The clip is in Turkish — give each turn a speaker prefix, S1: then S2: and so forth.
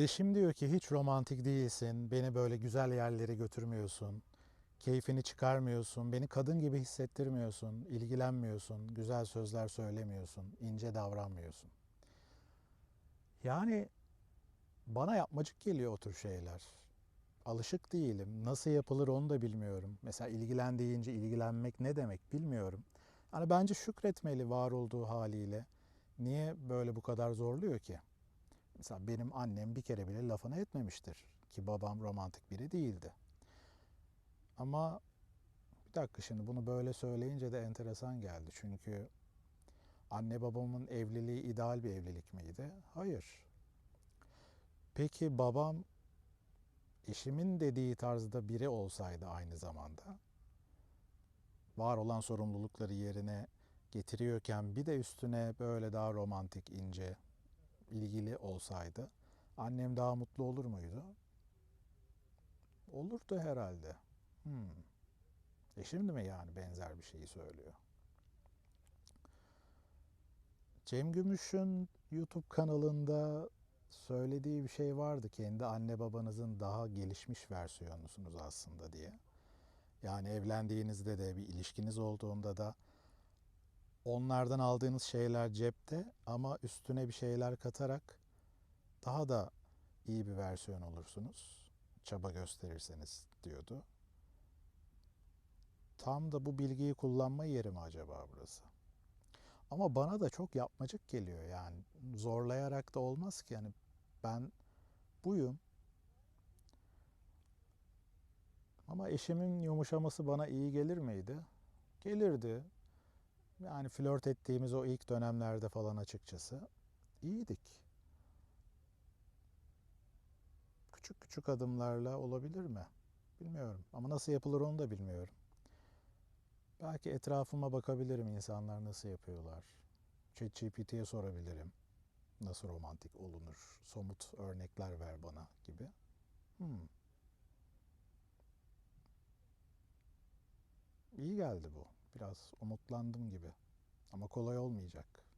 S1: Eşim diyor ki hiç romantik değilsin, beni böyle güzel yerlere götürmüyorsun, keyfini çıkarmıyorsun, beni kadın gibi hissettirmiyorsun, ilgilenmiyorsun, güzel sözler söylemiyorsun, ince davranmıyorsun. Yani bana yapmacık geliyor o tür şeyler. Alışık değilim. Nasıl yapılır onu da bilmiyorum. Mesela ilgilen deyince ilgilenmek ne demek bilmiyorum. Hani bence şükretmeli var olduğu haliyle. Niye böyle bu kadar zorluyor ki? Mesela benim annem bir kere bile lafını etmemiştir. Ki babam romantik biri değildi. Ama bir dakika şimdi bunu böyle söyleyince de enteresan geldi. Çünkü anne babamın evliliği ideal bir evlilik miydi? Hayır. Peki babam eşimin dediği tarzda biri olsaydı aynı zamanda var olan sorumlulukları yerine getiriyorken bir de üstüne böyle daha romantik, ince, ilgili olsaydı annem daha mutlu olur muydu? Olurdu herhalde. Hmm. E şimdi mi yani benzer bir şeyi söylüyor? Cem Gümüş'ün YouTube kanalında söylediği bir şey vardı. Kendi anne babanızın daha gelişmiş versiyonusunuz aslında diye. Yani evlendiğinizde de bir ilişkiniz olduğunda da onlardan aldığınız şeyler cepte ama üstüne bir şeyler katarak daha da iyi bir versiyon olursunuz. Çaba gösterirseniz diyordu. Tam da bu bilgiyi kullanma yeri mi acaba burası? Ama bana da çok yapmacık geliyor yani. Zorlayarak da olmaz ki. Yani ben buyum. Ama eşimin yumuşaması bana iyi gelir miydi? Gelirdi. Yani flört ettiğimiz o ilk dönemlerde falan açıkçası iyiydik. Küçük küçük adımlarla olabilir mi? Bilmiyorum. Ama nasıl yapılır onu da bilmiyorum. Belki etrafıma bakabilirim insanlar nasıl yapıyorlar. ChatGPT'ye sorabilirim. Nasıl romantik olunur? Somut örnekler ver bana gibi. Hmm. İyi geldi bu. Biraz umutlandım gibi. Ama kolay olmayacak.